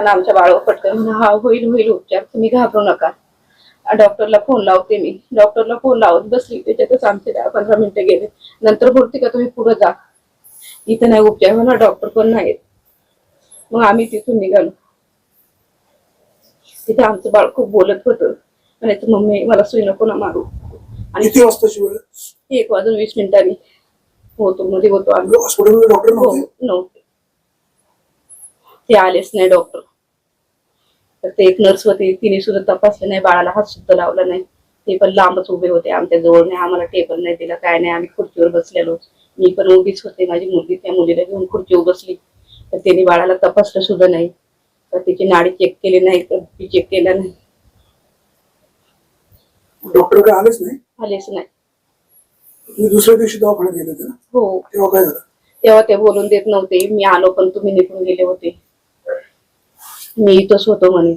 आणि आमच्या बाळावर पटकन म्हणा हा होईल होईल उपचार. तुम्ही घाबरू नका. डॉक्टरला फोन लावते मी. डॉक्टरला फोन लावत बसली. त्याच्यातच आमचे दहा पंधरा मिनिटं गेले. नंतर बोलते का तुम्ही पुढे जा. इथं नाही उपचार. मला डॉक्टर पण नाहीत. मग आम्ही तिथून निघालो. तिथे आमचं बाळ खूप बोलत होतं. म्हणायचं मम्मी मला सुई नको ना मारू. आणि किती वाजताची वेळ एक वाजून वीस मिनिटांनी होतो मध्ये होतो आम्ही. हॉस्पिटलमध्ये डॉक्टर हो नव्हते नव्हते. ते आलेच नाही डॉक्टर. तर ते एक नर्स होती. तिने सुद्धा तपासलं नाही. बाळाला हात सुद्धा लावला नाही. ते पण लांबच उभे होते आमच्या जवळ. नाही आम्हाला टेबल नाही दिला. काय नाही आम्ही खुर्चीवर बसलेलो. मी पण उभीच होते. माझी मुलगी त्या मुलीला घेऊन खुर्चीवर बसली. तर त्यांनी बाळाला तपासलं सुद्धा नाही. तर तिची नाडी चेक केली नाही. तर ती चेक केला नाही. डॉक्टर काय आलेच नाही? आलेच नाही. तुम्ही दुसऱ्या दिवशी दवाखान्यात गेले होते ना? हो. तेव्हा काय झालं? तेव्हा ते बोलून देत नव्हते. मी आलो पण तुम्ही निघून गेले होते. मी इथंच होतो म्हणे.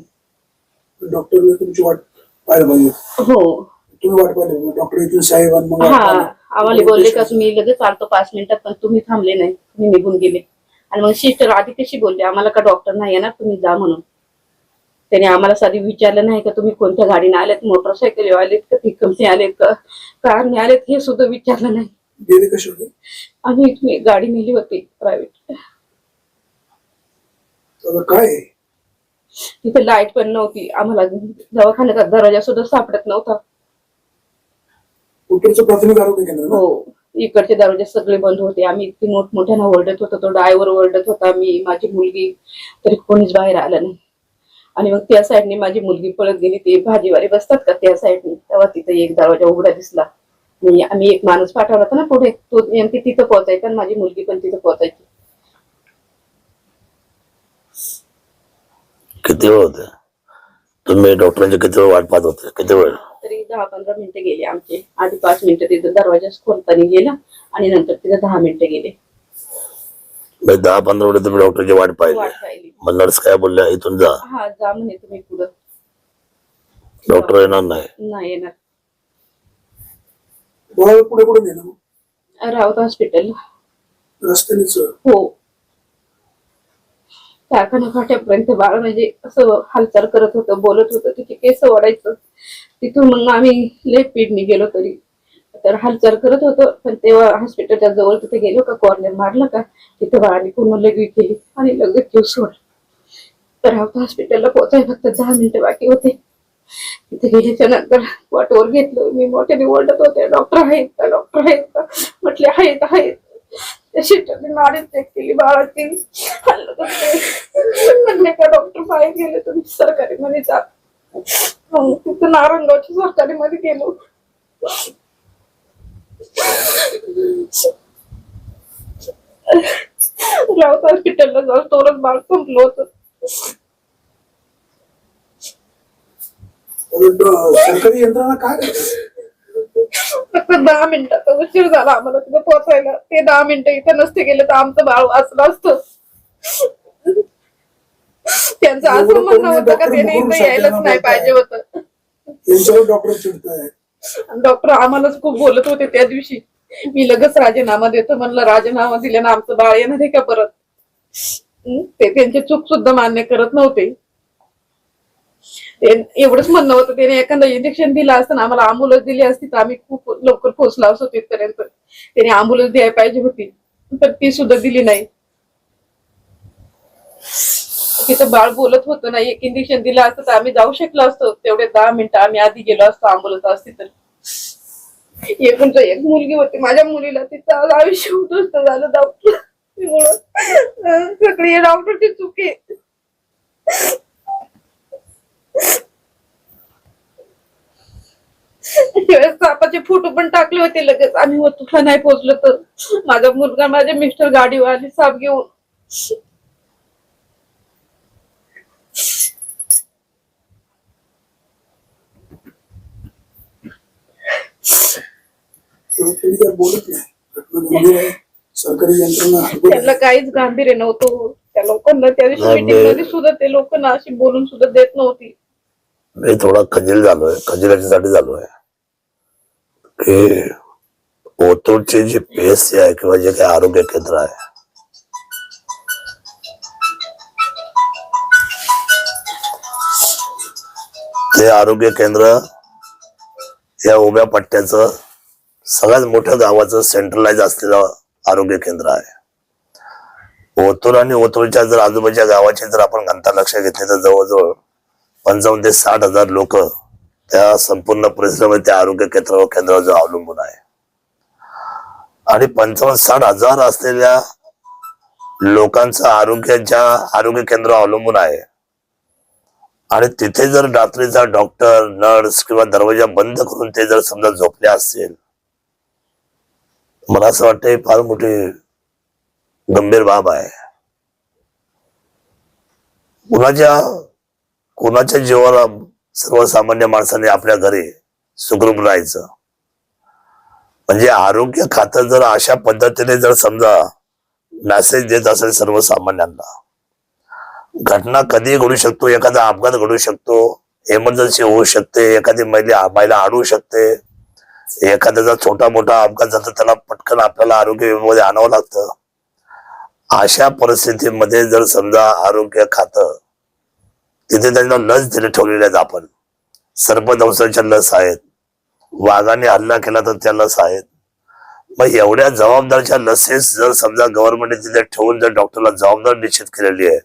डॉक्टरने तुमची वाट पाहायला पाहिजे. हो. तुम्ही वाट पाहिली डॉक्टर येतील साहेब आणि मग वाट हा. आम्हाला बोलले का तुम्ही लगेच आलतो पाच मिनिटात पण तुम्ही थांबले नाही तुम्ही निघून गेले. आणि मग सिस्टर आधी कशी बोलले आम्हाला का डॉक्टर नाही येणार तुम्ही जा म्हणून. त्याने आम्हाला साधी विचारलं नाही का तुम्ही कोणत्या गाडीने आलेत मोटरसायकल आलेत का तिकडचे आलेत का कारने आलेत हे सुद्धा विचारलं नाही. गेले कसे होते? आम्ही इथून एक गाडी नेली होती प्रायव्हेट काय? आहे? तिथे लाइट पण नव्हती. आम्हाला दवाखान्याचा दरवाजा सुद्धा सापडत नव्हता. कुठलचं प्राथमिक आरोग्य केंद्र ना? हो. इकडचे दरवाजे सगळे बंद होते. आम्ही इतकी मोठमोठ्यानं ओरडत होतो. तो ड्रायव्हर ओरडत होता. मी माझी मुलगी तरी कोणीच बाहेर आलं नाही. आणि मग त्या साईडने माझी मुलगी पळत गेली. ते भाजीवाले बसतात का त्या साईडने? तेव्हा तिथे एक दरवाजा उघडा दिसला. मी आम्ही एक माणूस पाठवला होता ना पुढे. तो नेमकी तिथं पोहोचायचा आणि माझी मुलगी पण तिथं पोहोचायची. किती वेळ होते? तुम्ही डॉक्टरांची किती वेळ वाट पाहत होते? किती वेळ? तरी दहा पंधरा मिनिटं गेले आमचे. आधी पाच मिनिटं तिथं दरवाजा खोलताना गेला आणि नंतर तिथं दहा मिनिटं गेले. म्हणजे दहा पंधरा मिनिट तुम्ही डॉक्टरची वाट पाहिली. वाट पाहिली. मग नर्स काय बोलल्या इथून जा. हा जा म्हणे तुम्ही पुढं. डॉक्टर येणार नाही. नाही येणार. पुढे पुढे नेलं मग राऊत हॉस्पिटल. रस्त्यानेच? हो. कारखाना फाट्यापर्यंत बाळ म्हणजे असं हालचाल करत होतं बोलत होतं. तिथे केस ओढायचं. तिथून मग आम्ही लेट पीडनी गेलो तरी. तर हालचाल करत होतो पण तेव्हा हॉस्पिटलच्या जवळ तिथे गेलो का कॉर्नर मारलं का तिथे बाळाने पूर्ण लगवी केली आणि लगेच जीव सोडला तर आता हॉस्पिटलला पोहोचाय फक्त दहा मिनिटं बाकी होते. तिथे गेल्याच्यानंतर वाटवर घेतलं. मी मोठ्याने ओरडत होते डॉक्टर आहेत का? डॉक्टर आहेत का? म्हटले आहेत आहेत. त्या चेक केली बाळातील का डॉक्टर बाहेर गेले तुम्ही सरकारी मध्ये जा. मग तिथं नारंगावच्या सरकारी मध्ये गेलो. राऊत हॉस्पिटलला जाऊन तोरच बाळ संपलो होत. सरकारी यंत्रणा काय करते? फक्त दहा मिनिटाचा उशीर झाला आम्हाला तिथे पोहोचायला. ते दहा मिनिटं इथे नसते गेले तर आमचं बाळ वाचलं असतं. त्यांचं असं म्हणणं होतं का त्याने इथं यायलाच नाही पाहिजे होतं. डॉक्टर आम्हालाच खूप बोलत होते त्या दिवशी. मी लगेच राजीनामा देतो म्हणलं राजीनामा दिल्यानं आमचं बाळ येणार आहे का परत? ते त्यांची चूक सुद्धा मान्य करत नव्हते. एवढंच म्हणणं होतं त्याने एखादं इंजेक्शन दिलं असतं ना आम्हाला अँब्युलन्स दिली असती तर आम्ही खूप लवकर पोहोचलो असतो तिथपर्यंत. त्याने अँब्युलन्स द्यायला पाहिजे होती पण ती सुद्धा दिली नाही. तिथं बाळ बोलत होतं ना एक इंजेक्शन दिलं असतं तर आम्ही जाऊ शकलो असतो. तेवढे दहा मिनिटं आम्ही आधी गेलो असतो अँब्युलन्स असती तर. एकूण म्हणजे एक मुलगी होती माझ्या मुलीला तिचं आयुष्य उद्ध्वस्त झालं डॉक्टर सगळी डॉक्टरची चुकी. सापाचे फोटो पण टाकले होते लगेच. आम्ही होतो नाही पोहोचलो तर. माझा मुलगा माझे मिस्टर गाडीवर आली साप घेऊन. तुम्ही काय बोलत नाही. घटना गंभीर आहे सरकारी यंत्रणा हरकत त्यांना काहीच गांभीर्य नव्हतं. त्या लोकांना त्या दिवशी नाही, मध्ये सुद्धा ते लोक ना अशी बोलून सुद्धा देत नव्हती. मी थोडा खजील झालोय खजिलाच्यासाठी झालोय. की ओतूरची जे पीएससी आहे किंवा जे काही आरोग्य केंद्र आहे. ते आरोग्य केंद्र या उभ्या पट्ट्याचं सगळ्यात मोठं गावाचं सेंट्रलाइज असलेलं आरोग्य केंद्र आहे. ओतूर आणि ओतूरच्या जर आजूबाजूच्या गावाची जर आपण घंटा लक्ष घेतली तर जवळजवळ पंचावन्न ते साठ हजार लोक त्या संपूर्ण परिसरामध्ये त्या आरोग्य केंद्रावर केंद्रावर अवलंबून आहे. आणि पंचावन्न साठ हजार असलेल्या लोकांचं आरोग्याच्या आरोग्य केंद्र अवलंबून आहे आणि तिथे जर रात्रीचा डॉक्टर नर्स किंवा दरवाजा बंद करून ते जर समजा झोपले असतील मला असं वाटतं फार मोठी गंभीर बाब आहे. कुणाच्या कुणाच्या जीवाला सर्वसामान्य माणसाने आपल्या घरी सुखरूप राहायचं? म्हणजे आरोग्य खातं जर अशा पद्धतीने जर समजा मॅसेज देत असेल सर्वसामान्यांना घटना कधी घडू शकतो एखादा अपघात घडू शकतो इमर्जन्सी होऊ शकते एखादी महिला महिला अडू शकते एखाद्याचा छोटा मोठा अपघात झाला त्याला पटकन आपल्याला आरोग्य विभागामध्ये आणावं लागतं. अशा परिस्थितीमध्ये जर समजा आरोग्य खातं तिथे त्यांना लस दिले ठेवलेल्या आहेत आपण. सर्पदंशाच्या लस आहेत. वाघाने हल्ला केला तर त्या लस आहेत. मग एवढ्या जबाबदारच्या लसेस जर समजा गव्हर्नमेंटने तिथे ठेवून जर डॉक्टरला जबाबदार निश्चित केलेली आहे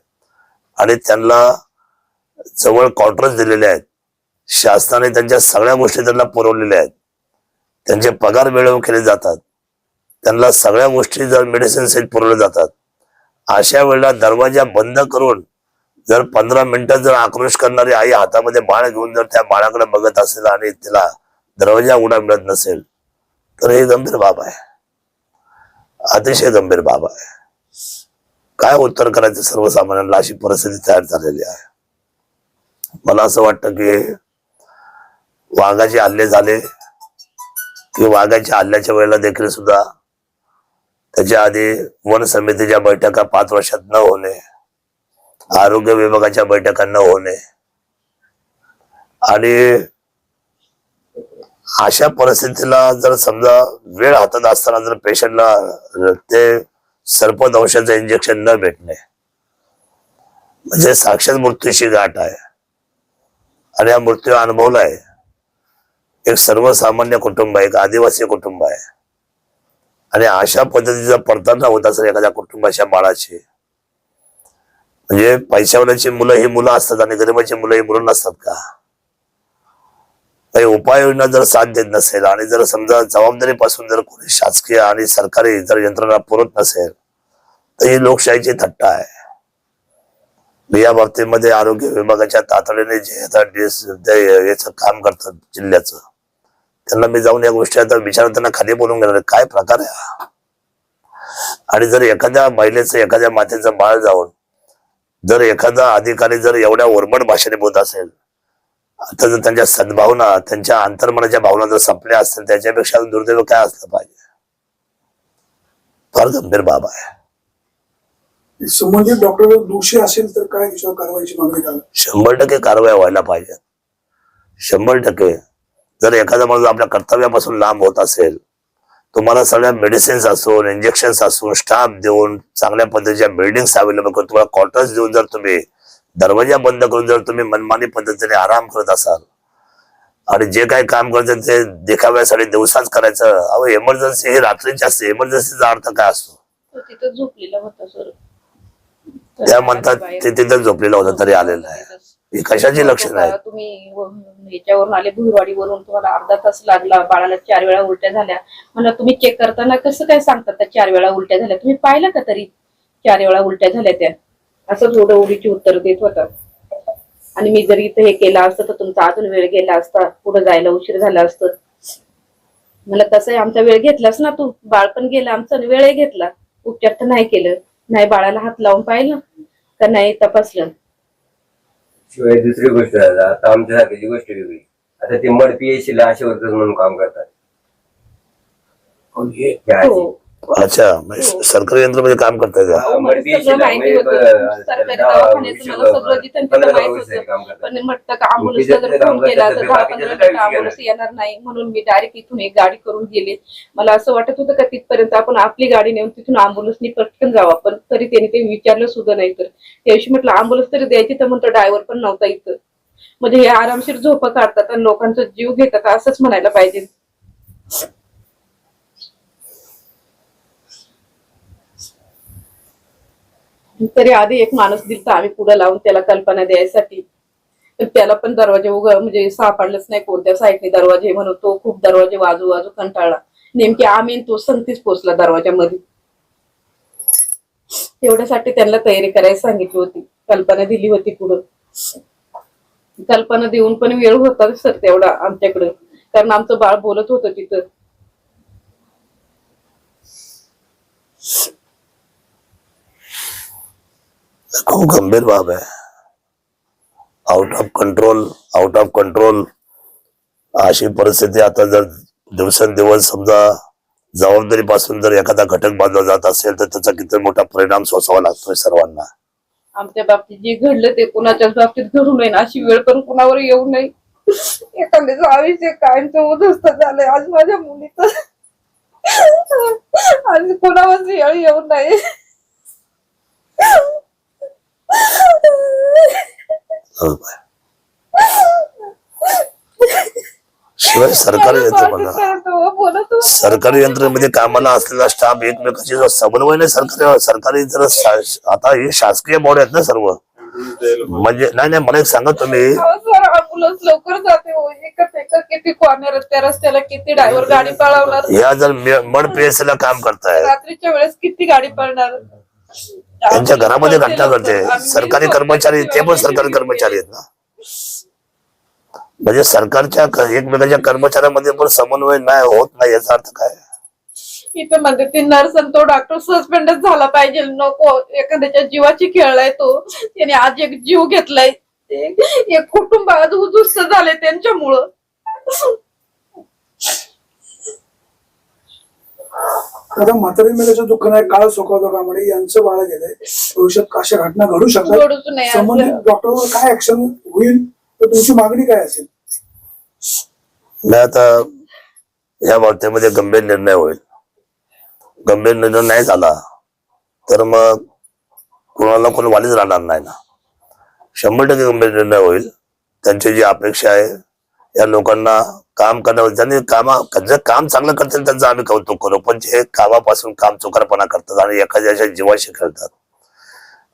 आणि त्यांना जवळ कॉन्ट्रॅक्ट दिलेले आहेत शासनाने त्यांच्या सगळ्या गोष्टी त्यांना पुरवलेल्या आहेत त्यांचे पगार वेळेवर केले जातात त्यांना सगळ्या गोष्टी जर मेडिसिन सेट पुरवल्या जातात अशा वेळेला दरवाजा बंद करून जर पंधरा मिनिटं जर आक्रोश करणारी आई हातामध्ये बाळ घेऊन जर त्या बाळाकडे बघत असेल आणि तिला दरवाजा उडा मिळत नसेल तर हे गंभीर बाब आहे. अतिशय गंभीर बाब आहे. काय उत्तर करायचं सर्वसामान्यांना अशी परिस्थिती तयार झालेली आहे. मला असं वाटतं की वाघाचे हल्ले झाले की वाघाच्या हल्ल्याच्या वेळेला देखील सुद्धा त्याच्या आधी वन समितीच्या बैठका पाच वर्षात न होणे आरोग्य विभागाच्या बैठका न होणे आणि अशा परिस्थितीला जर समजा वेळ हातात असताना जर पेशंटला ते सर्पदंशाचं इंजेक्शन न भेटणे म्हणजे साक्षात मृत्यूशी गाठ आहे. आणि हा मृत्यू अनुभवला आहे. एक सर्वसामान्य कुटुंब आहे एक आदिवासी कुटुंब आहे. आणि अशा पद्धतीचा पडताना होत असेल एखाद्या कुटुंबाच्या बाळाची म्हणजे पैशावाल्याची मुलं ही मुलं असतात आणि गरिबाची मुलं ही मुलं नसतात का? काही उपाययोजना जर साथ देत नसेल आणि जर समजा जबाबदारीपासून जर कोणी शासकीय आणि सरकारी जर यंत्रणा पुरत नसेल तर ही लोकशाहीची थट्टा आहे. या बाबतीमध्ये आरोग्य विभागाच्या तातडीने जे आता याचं काम करतात जिल्ह्याचं त्यांना मी जाऊन या गोष्टी आता विचारून त्यांना खाली बोलून घेणार काय प्रकार आहे आणि जर एखाद्या महिलेचं एखाद्या मातेचं बाळ जाऊन जर एखादा अधिकारी जर एवढ्या ओरबड भाषेने बोलत असेल आता जर त्यांच्या सद्भावना त्यांच्या अंतर्मनाच्या भावना जर संपल्या असतील त्याच्यापेक्षा दुर्दैव काय असलं पाहिजे? फार गंभीर बाब आहे. संबंधित डॉक्टर दोषी असेल तर काय कारवाईची मागणी शंभर टक्के कारवाई व्हायला पाहिजे. शंभर टक्के. जर एखादा माणूस आपल्या कर्तव्यापासून लांब होत असेल तुम्हाला सगळ्या मेडिसिन्स असून इंजेक्शन असून स्टाफ देऊन चांगल्या पद्धतीच्या बिल्डिंग्स अवेलेबल करून तुम्हाला क्वार्टर्स देऊन जर तुम्ही दरवाजा बंद करून जर तुम्ही मनमानी पद्धतीने आराम करत असाल आणि जे काही काम करतात ते देखाव्यासाठी दिवसाच करायचं अहो इमर्जन्सी ही रात्रीची असते इमर्जन्सीचा अर्थ काय असतो? तो तिथं झोपलेला होता सर त्या म्हणतात ते तिथं झोपलेलं होतं तरी आलेलं आहे. ही कशाची लक्षणं आहेत? तुम्ही याच्यावरून आले भुईरवाडीवरून तुम्हाला अर्धा तास लागला बाळाला चार वेळा उलट्या झाल्या. मला तुम्ही चेक करताना कसं काय सांगतात त्या चार वेळा उलट्या झाल्या? तुम्ही पाहिलं का तरी चार वेळा उलट्या झाल्या त्या? असं थोडं उडीची उत्तर देत होता. आणि मी जर इथं हे केलं असतं तर तुमचा अजून वेळ गेला असता. पुढे जायला उशीर झाला असतं. मला तसं आहे आमचा वेळ घेतलास ना तू? बाळ पण गेला आमचा वेळही घेतला. उपचार तर नाही केलं. नाही बाळाला हात लावून पाहिलं का नाही तपासलं? शिवाय दुसरी गोष्ट झाली आता आमच्यासारखी गोष्ट वेगळी आता ते मड पीएचसी ला आशा वर्कर्स म्हणून काम करतात हे. हो अच्छा म्हणजे सरकारी यंत्रामध्ये काम करताय का. म्हणजे, अँब्युलन्स येणार नाही. म्हणून मी डायरेक्ट इथून एक गाडी करून गेले. मला असं वाटत होतं का तिथपर्यंत आपण आपली गाडी नेऊन तिथून अँब्युलन्सनी पटकन जावं. पण तरी त्याने ते विचारलं सुद्धा नाही तर. त्या दिवशी म्हटलं अँब्युलन्स तरी द्यायची तर म्हणतो ड्रायव्हर पण नव्हता इथं. म्हणजे हे आरामशीर झोप काढतात आणि लोकांचा जीव घेतात असंच म्हणायला पाहिजे. तरी आधी एक माणूस दिलता आम्ही पुढे लावून त्याला कल्पना द्यायसाठी. तर त्याला पण दरवाजे उघड म्हणजे सापडलंच नाही कोणत्या साईडने दरवाजे म्हणून तो खूप दरवाजे वाजू वाजू कंटाळला. नेमकी आम्ही तो संगतीच पोचला दरवाजामध्ये एवढ्यासाठी त्यांना तयारी करायला सांगितली होती. कल्पना दिली होती पुढं. कल्पना देऊन पण वेळ होता सर तेवढा आमच्याकडं. कारण आमचं बाळ बोलत होतं तिथं. खूप गंभीर बाब आहे. Out of control out of control अशी परिस्थिती आता जर दिवसेंदिवस समजा जबाबदारीपासून जर एखादा घटक बांधला जात असेल तर त्याचा किती मोठा परिणाम सोसावा लागतोय सर्वांना. आमच्या बाबतीत जे घडलं ते कुणाच्याच बाबतीत घडू नये अशी वेळ पण कुणावर येऊ नये. एखाद्याचं आयुष्य कायमचं उद्ध्वस्त झालंय. आज माझ्या मुलीच आज कुणावर येऊ नये. शिवाय सरकारी यंत्र बघा तो बोलत होता. सरकारी यंत्रणेमध्ये कामाला असलेला स्टाफ एकमेकांशी समन्वय नाही सरकारी सरकारी जर आता हे शासकीय बॉडी आहेत ना सर्व. म्हणजे नाही नाही मला एक सांगा तुम्ही. अँब्युलन्स लवकर जाते हो. एकच एकच किती कॉर्नर रस्त्या रस्त्याला किती ड्रायव्हर गाडी पळवणार? ह्या जर मड पीएससी ला काम करताय रात्रीच्या वेळेस किती गाडी पळणार? त्यांच्या घरामध्ये घटना घडते सरकारी कर्मचारी ते पण सरकारी कर्मचारी आहेत ना. म्हणजे सरकारच्या एकमेकांच्या कर्मचाऱ्यांमध्ये पण समन्वय नाही होत नाही याचा अर्थ काय? इथं म्हणते ते नर्स आणि तो डॉक्टर सस्पेंडच झाला पाहिजे. नको एखाद्याच्या जीवाची खेळलाय तो. त्याने आज एक जीव घेतलाय. एक एक कुटुंब आज उद्ध्वस्त झाले त्यांच्यामुळं. आता म्हातारी मेल्याचं दुःख नाही काळ सोकावतो कामध्ये यांचं बाळ गेलंय. भविष्यात अशा घटना घडू शकतात? घडूच नये असं. संबंधित डॉक्टरवर काय ऍक्शन होईल? तर तुमची मागणी काय असेल? नाही आता या बाबतीमध्ये गंभीर निर्णय होईल. गंभीर निर्णय नाही झाला तर मग कोणाला कोण वालीच राहणार नाही ना. शंभर टक्के गंभीर निर्णय होईल. त्यांची जी अपेक्षा आहे या लोकांना काम करण्यावर ज्यांनी कामा जर काम चांगलं करतील त्यांचं आम्ही कौतुक करू. पण जे कामापासून काम चुकारपणा करतात आणि एखाद्याच्या जीवाशी खेळतात.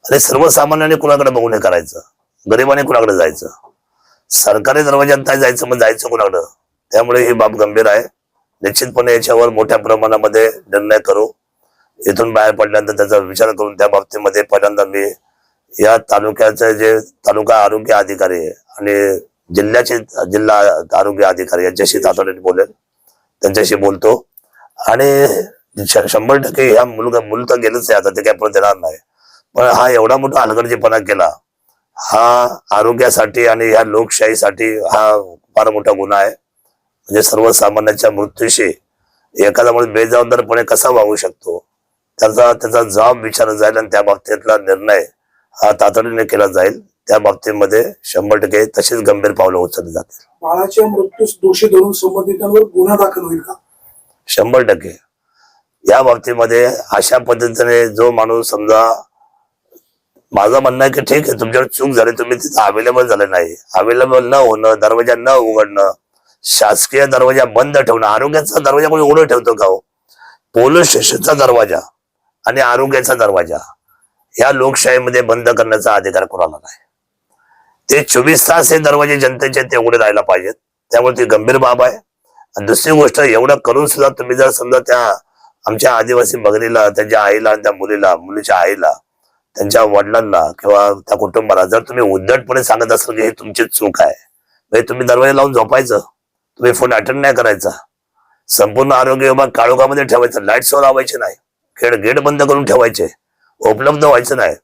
आणि सर्वसामान्यांनी कुणाकडे बघून हे करायचं. गरिबाने कुणाकडे जायचं? सरकारी दरवाज्यात नाही जायचं मग जायचं कुणाकडं? त्यामुळे ही बाब गंभीर आहे. निश्चितपणे याच्यावर मोठ्या प्रमाणामध्ये निर्णय करू. इथून बाहेर पडल्यानंतर त्याचा विचार करून त्या बाबतीमध्ये पहिल्यांदा मी या तालुक्याचे जे तालुका आरोग्य अधिकारी आहे आणि जिल्ह्याचे जिल्हा आरोग्य अधिकारी यांच्याशी तातडीने बोलेल. त्यांच्याशी बोलतो. आणि शंभर टक्के ह्या मुलगा मुल तर गेलंच आहे आता ते काय परत येणार नाही. पण हा एवढा मोठा हलगर्जीपणा केला हा आरोग्यासाठी आणि ह्या लोकशाहीसाठी हा फार मोठा गुन्हा आहे. म्हणजे सर्वसामान्यांच्या मृत्यूशी एखादा माणूस बेजबाबदारपणे कसा वागू शकतो? त्याचा त्याचा जबाब विचारला जाईल आणि त्या बाबतीतला निर्णय हा तातडीने केला जाईल. त्या बाबतीमध्ये शंभर टक्के तशीच गंभीर पावलं उचलली जातील. बाळाच्या मृत्यूस दोषी धरून संबंधितांवर गुन्हा दाखल होईल का? शंभर टक्के. या बाबतीमध्ये अशा पद्धतीने जो माणूस समजा माझं म्हणणं आहे की ठीक आहे तुमच्याकडे चूक झाली तुम्ही तिथं अवेलेबल झाले नाही. अवेलेबल न होणं दरवाजा न उघडणं शासकीय दरवाजा बंद ठेवणं आरोग्याचा दरवाजा कोणी उघडं ठेवतो का हो? पोलीस स्टेशनचा दरवाजा आणि आरोग्याचा दरवाजा या लोकशाहीमध्ये बंद करण्याचा अधिकार कोणाला नाही. ते चोवीस तास हे दरवाजे जनतेचे ते उघडे राहायला पाहिजेत. त्यामुळे ती गंभीर बाब आहे. आणि दुसरी गोष्ट एवढं करून सुद्धा तुम्ही जर समजा त्या आमच्या आदिवासी भगिनीला त्यांच्या आईला आणि त्या मुलीला मुलीच्या आईला त्यांच्या वडिलांना किंवा त्या कुटुंबाला जर तुम्ही उद्धटपणे सांगत असाल की हे तुमची चूक आहे म्हणजे तुम्ही दरवाजे लावून झोपायचं तुम्ही फोन अटेंड नाही करायचा. संपूर्ण आरोग्य विभाग काळोखामध्ये ठेवायचा लाइट सो लावायचे नाही खेळ गेट बंद करून ठेवायचे उपलब्ध व्हायचं नाही.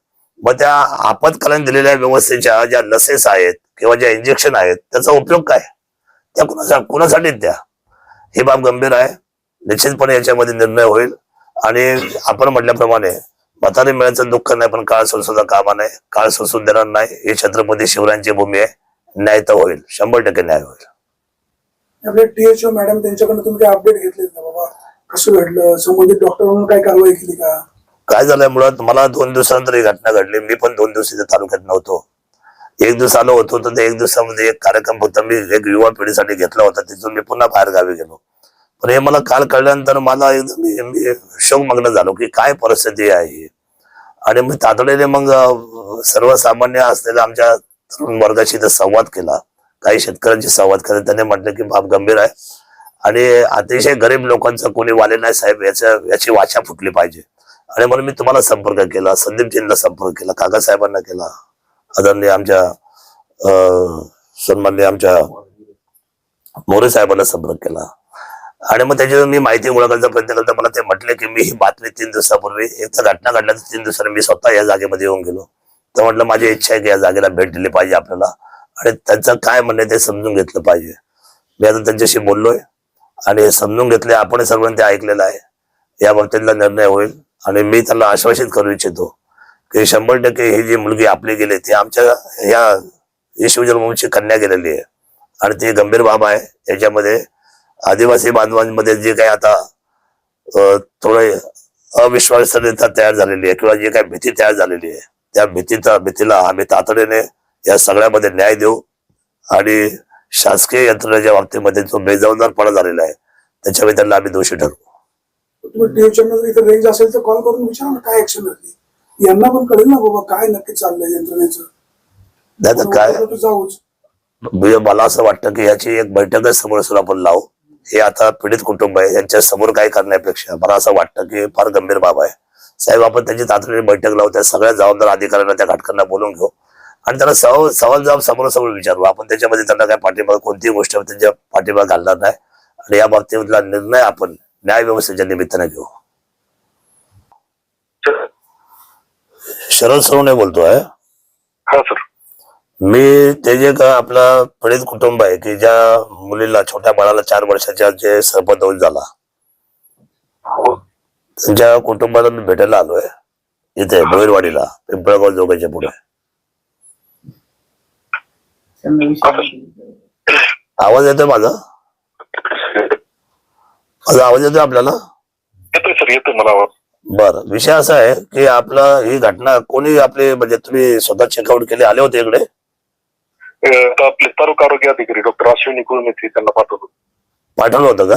मग त्या आपत्कालीन दिलेल्या व्यवस्थेच्या ज्या लसेस आहेत किंवा ज्या इंजेक्शन आहेत त्याचा उपयोग काय? त्या कुणाचा कुणासाठी द्या? ही बाब गंभीर आहे. निश्चितपणे याच्यामध्ये निर्णय होईल. आणि आपण म्हटल्याप्रमाणे म्हातारी मिळायचं दुःख नाही पण काळ सोडून कामा नाही काळ सोसून देणार नाही. ही छत्रपती शिवरायांची भूमी आहे. न्याय तर होईल. शंभर टक्के न्याय होईल. आपले टीएचओ मॅडम त्यांच्याकडनं तुम्ही काय अपडेट घेतले ना बाबा? कसं घडलं? संबंधित डॉक्टर म्हणून काय कारवाई केली का? काय झालंय मुळात मला दोन दिवसानंतर ही घटना घडली. मी पण दोन दिवस इथे तालुक्यात नव्हतो. एक दिवस आलो होतो तर ते एक दिवसामध्ये एक कार्यक्रम फक्त मी एक युवा पिढीसाठी घेतला होता. तिथून मी पुन्हा बाहेर गावी गेलो. पण हे मला काल कळल्यानंतर मला एकदम मी- शोकमग्न झालो की काय परिस्थिती आहे ही. आणि मी तातडीने मग सर्वसामान्य असलेल्या आमच्या तरुण वर्गाशी तर संवाद केला. काही शेतकऱ्यांशी संवाद केला. त्याने म्हटलं की बाप गंभीर आहे. आणि अतिशय गरीब लोकांचं कोणी वाले नाही साहेब याच्या याची वाचा फुटली पाहिजे. आणि म्हणून मी तुम्हाला संपर्क केला संदीपजींना संपर्क केला काका साहेबांना केला आदरणीय आमच्या अं, सन्माननीय आमच्या मोरे साहेबांना संपर्क केला. आणि मग त्याच्यातून मी माहिती गोळा करण्याचा प्रयत्न करता मला ते म्हटले की मी ही बातमी तीन दिवसापूर्वी एक तर घटना घडल्याच्या तीन दिवसांनी मी स्वतः या जागेमध्ये येऊन गेलो. तर म्हटलं माझी इच्छा आहे की या जागेला भेट दिली पाहिजे आपल्याला आणि त्यांचं काय म्हणणं आहे ते समजून घेतलं पाहिजे. मी आता त्यांच्याशी बोललोय आणि समजून घेतले आपण सर्वांनी ते ऐकलेलं आहे. या बाबतीतला निर्णय होईल. आणि मी त्यांना आश्वासित करू इच्छितो की शंभर टक्के ही जी मुलगी आपली गेली ती आमच्या ह्या येशू जन्मभूमीची कन्या गेलेली आहे. आणि ती गंभीर बाब आहे. याच्यामध्ये आदिवासी बांधवांमध्ये जे काही आता अं, थोडे अविश्वासनीयता तयार झालेली आहे किंवा जी काही भीती तयार झालेली आहे त्या भीतीचा भीतीला आम्ही तातडीने या सगळ्यामध्ये न्याय देऊ. आणि शासकीय यंत्रणेच्या बाबतीमध्ये जो बेजबाबदारपणा झालेला आहे. त्याच्यामध्ये त्यांना आम्ही दोषी ठरवू. तुम्ही जर इथे रेंज असेल तर कॉल करून विचारा ना काय ऍक्शन यांना पण कळेल ना बाबा काय नक्की चाललंय यंत्रणेचं. नाही तर काय? जाऊच. म्हणजे मला असं वाटतं की याची एक बैठकच समोर समोर आपण लावू. हे आता पीडित कुटुंब आहे यांच्या समोर काय करण्यापेक्षा मला असं वाटतं की फार गंभीर बाब आहे. साहेब आपण त्यांची तातडीने बैठक लावू त्या सगळ्या जबाबदार अधिकाऱ्यांना त्या घटकांना बोलून घेऊ. आणि त्यांना सवाल सवाल जबाब समोरासमोर विचारू. आपण त्याच्यामध्ये त्यांना काय पाठिंबा कोणतीही गोष्ट त्यांच्या पाठिंबा घालणार नाही. आणि या बाबतीतला निर्णय आपण न्याय व्यवस्थेच्या निमित्ताने घेऊ. शरद सरोने बोलतोय. हा सर. मी ते जे का आपला पीडित कुटुंब आहे की ज्या मुलीला छोट्या बाळाला चार वर्षाच्या जे सर्पदोष झाला. हो. त्यांच्या कुटुंबाला मी भेटायला आलोय इथे भोईरवाडीला पिंपळगाव जोगाच्या पुढे. आवाज येतोय माझा? माझा आवाज येतोय आपल्याला? येतोय सर येतोय मला आवाज. बर विषय असा आहे की आपला ही घटना कोणी आपले म्हणजे तुम्ही स्वतः चेकआउट केले आले होते इकडे? अं, आपले तालुका आरोग्य अधिकारी डॉक्टर अश्विनी कुळमेत्री त्यांना पाठवलं. पाठवलं होतं का?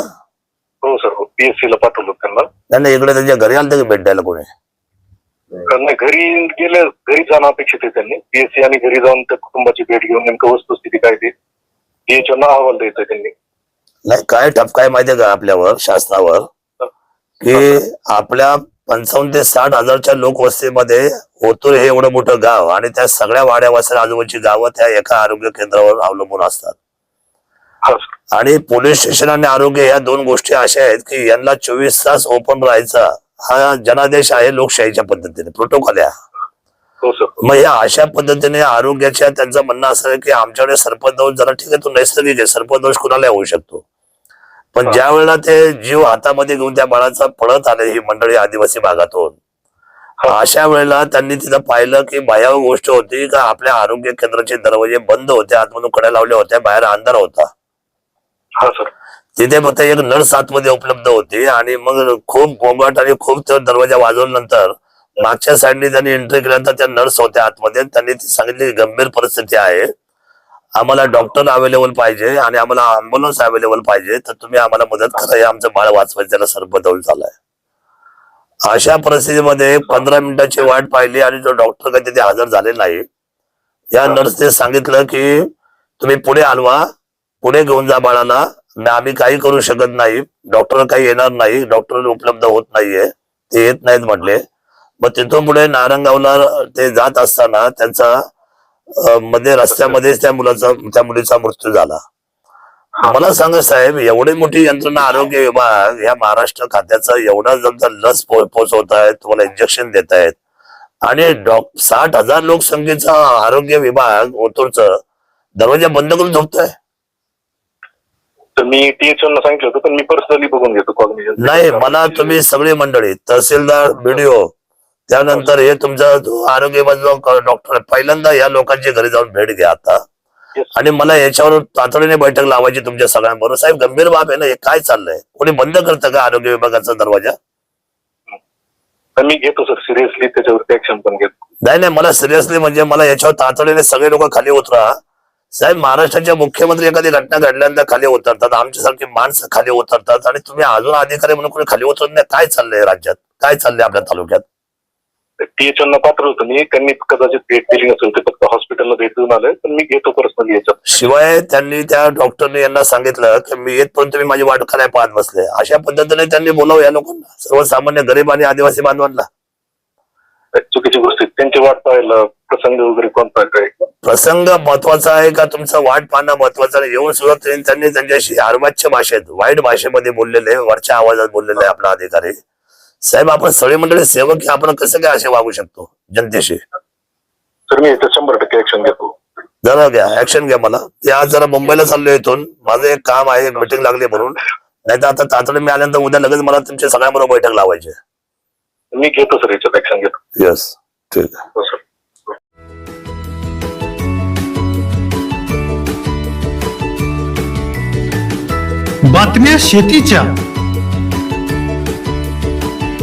हो सर हो पीएससी ला पाठवलं त्यांना. नाही नाही, इकडे त्यांच्या घरी आलं की भेट द्यायला कोणी? नाही घरी गेले घरी जाणं अपेक्षित आहे त्यांनी. पीएससी आणि घरी जाऊन त्या कुटुंबाची भेट घेऊन नेमकं वस्तुस्थिती काय ते. DHO अहवाल द्यायचा त्यांनी. नाही काय ठपका आहे माहितीये का आपल्यावर शासनावर? की आपल्या पंचावन्न ते साठ हजारच्या लोकवस्तीमध्ये ओतूर हे एवढं मोठं गाव आणि त्या सगळ्या वाड्यावासी आजूबाजूची गावं त्या एका आरोग्य केंद्रावर अवलंबून असतात. हा. आणि पोलीस स्टेशन आणि आरोग्य या दोन गोष्टी अशा आहेत की यांना चोवीस तास ओपन राहायचा हा जनादेश आहे लोकशाहीच्या पद्धतीने प्रोटोकॉल आहे हा. हो सर मग या अशा पद्धतीने आरोग्याच्या त्यांचं म्हणणं असं आहे की आमच्याकडे सर्पदोष जरा ठीक आहे तो नैसर्गिक आहे सर्पदोष कुणाला होऊ शकतो. पण ज्या वेळेला ते जीव हातामध्ये घेऊन त्या बाळाचा पळत आले ही मंडळी आदिवासी भागातून अशा वेळेला त्यांनी तिथं पाहिलं की भयावह गोष्ट होती का आपल्या आरोग्य केंद्राचे दरवाजे बंद होते आतमधून कड्या लावल्या होत्या बाहेर अंधार होता. हा सर. तिथे फक्त एक नर्स आतमध्ये उपलब्ध होती आणि मग खूप गोंगाट आणि खूप दरवाजा वाजवल्यानंतर मागच्या साईडने त्यांनी एंट्री केल्यानंतर त्या नर्स होत्या आतमध्ये त्यांनी ती सांगितली गंभीर परिस्थिती आहे. आम्हाला डॉक्टर अवेलेबल पाहिजे आणि आम्हाला अँब्युलन्स अवेलेबल पाहिजे तर तुम्ही आम्हाला मदत करा. हे आमचं बाळ वाचवायचं त्याला सर्पदौल झालाय. अशा परिस्थितीमध्ये पंधरा मिनिटाची वाट पाहिली आणि जो डॉक्टर काही तिथे हजर झाले नाही या नर्सने सांगितलं की तुम्ही पुढे हलवा पुढे घेऊन जा बाळाला. आम्ही काही करू शकत नाही. डॉक्टर काही येणार नाही. डॉक्टर उपलब्ध होत नाहीये. ते येत नाहीत म्हटले. मग तिथून पुढे नारंगावला ते जात असताना त्यांचा मध्ये रस्त्यामध्येच त्या मुलाचा त्या मुलीचा मृत्यू झाला. मला सांगा साहेब एवढी मोठी यंत्रणा आरोग्य विभाग या महाराष्ट्र खात्याचा एवढा जर लस पो- पोचवत आहेत तुम्हाला इंजेक्शन देत आहेत. आणि साठ हजार लोकसंख्येचा आरोग्य विभाग ओतूरचं दरवाजा बंद करून मी टीएचओ ला सांगितलं होतं पण मी पर्सनली बघून घेतो नाही मला तुम्ही सगळी मंडळी तहसीलदार बीडीओ त्यानंतर हे तुमचा जो आरोग्य विभाग डॉक्टर पहिल्यांदा या लोकांच्या घरी जाऊन भेट घ्या आता. आणि मला याच्यावर तातडीने बैठक लावायची तुमच्या सगळ्यांबरोबर. साहेब गंभीर बाब आहे ना हे काय चाललंय? कोणी बंद करतं का आरोग्य विभागाचा दरवाजा? मी घेतो सर सिरियसली त्याच्यावरती ऍक्शन पण घेतो. नाही नाही मला सिरियसली म्हणजे मला याच्यावर तातडीने सगळे लोक खाली उतरा. साहेब महाराष्ट्राचे मुख्यमंत्री एखादी घटना घडल्यानंतर खाली उतरतात आमच्यासारखी माणसं खाली उतरतात. आणि तुम्ही अजून अधिकारी म्हणून कोणी खाली उतरत नाही. काय चाललंय राज्यात? काय चाललंय आपल्या तालुक्यात? पात्र होतो मी. त्यांनी कदाचित भेट दिली नसेल ते फक्त हॉस्पिटलला भेट देऊन आले. पण मी घेतो पर्सनली याच्यात. शिवाय त्यांनी त्या डॉक्टरने यांना सांगितलं की मी येतपर्यंत तुम्ही माझी वाट करायला पाहत बसले. अशा पद्धतीने त्यांनी बोलावं या लोकांना. सर्वसामान्य गरीब आणि आदिवासी बांधवांना. चुकीची गोष्ट आहे. त्यांची वाट पाहायला प्रसंग वगैरे कोणता काय? प्रसंग महत्त्वाचा आहे का? तुमचं वाट पाहणं महत्वाचं आहे. येऊन सुद्धा त्यांनी त्यांनी त्यांच्याशी अर्वाच्य भाषेत वाईट भाषेमध्ये बोललेले वरच्या आवाजात बोललेले आपला अधिकारी. साहेब आपण सगळे मंडळी सेवक आहे, आपण कसं काय असे वागू शकतो जनतेशी? तर मी इथं शंभर टक्के ऍक्शन घेतो. जरा घ्या ऍक्शन घ्या मला. ते आज जरा मुंबईला चाललोय इथून. माझं एक काम आहे मीटिंग लागली म्हणून. नाही तर आता तातडीने मी आल्यानंतर उद्या लगेच मला तुमच्या सगळ्यांबरोबर बैठक लावायची मी घेतो सर याच्यात ऍक्शन घेतो. येस ठीक आहे. हो सर बातम्या शेतीच्या.